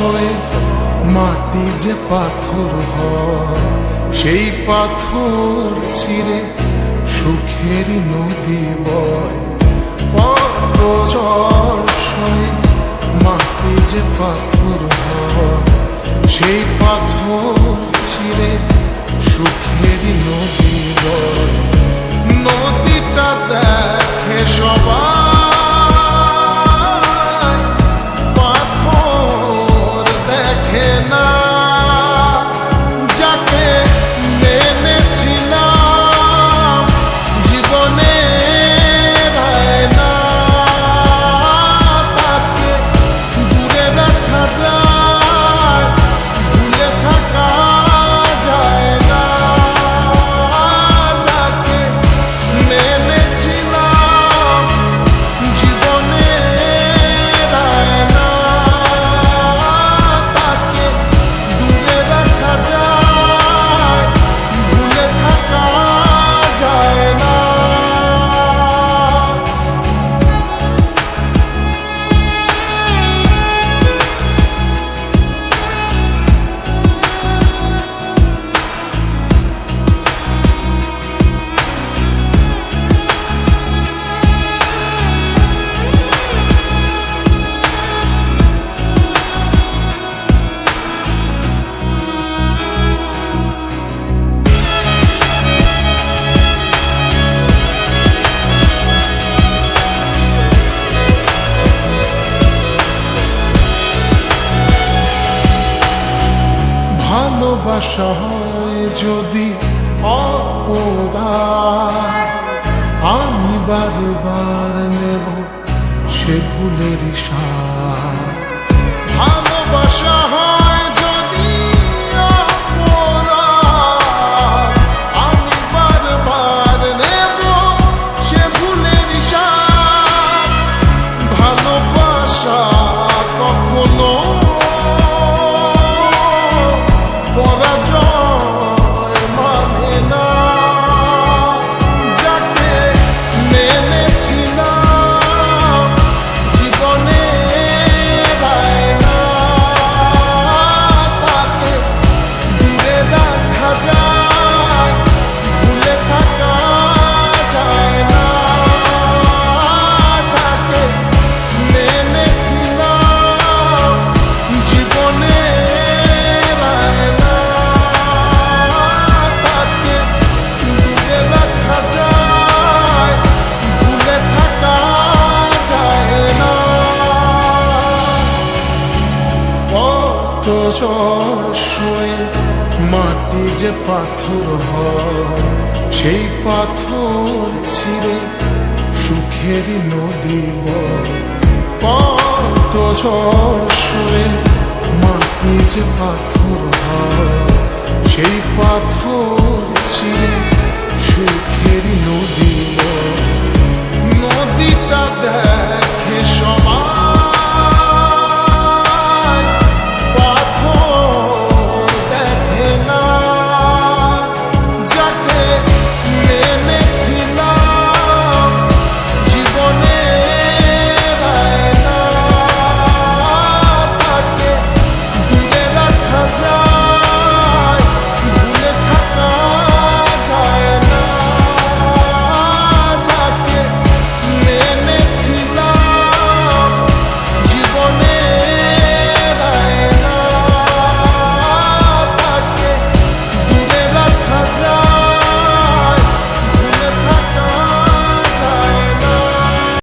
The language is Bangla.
শোয়ে মাটি যে পাথর হয়, সেই পাথর ছিঁড়ে সুখেরই নদী বয়। মাটি যে পাথর হয়, সেই পাথর ছিঁড়ে সুখেরই নদী বয়। হয় যদি অপরাধ ঝড় শুয়ে মাটি যে পাথর হয়, সেই পাথর ছিঁড়ে সুখের নদী কত ঝড় শুয়ে মাটি যে পাথর হয়, সেই পাথর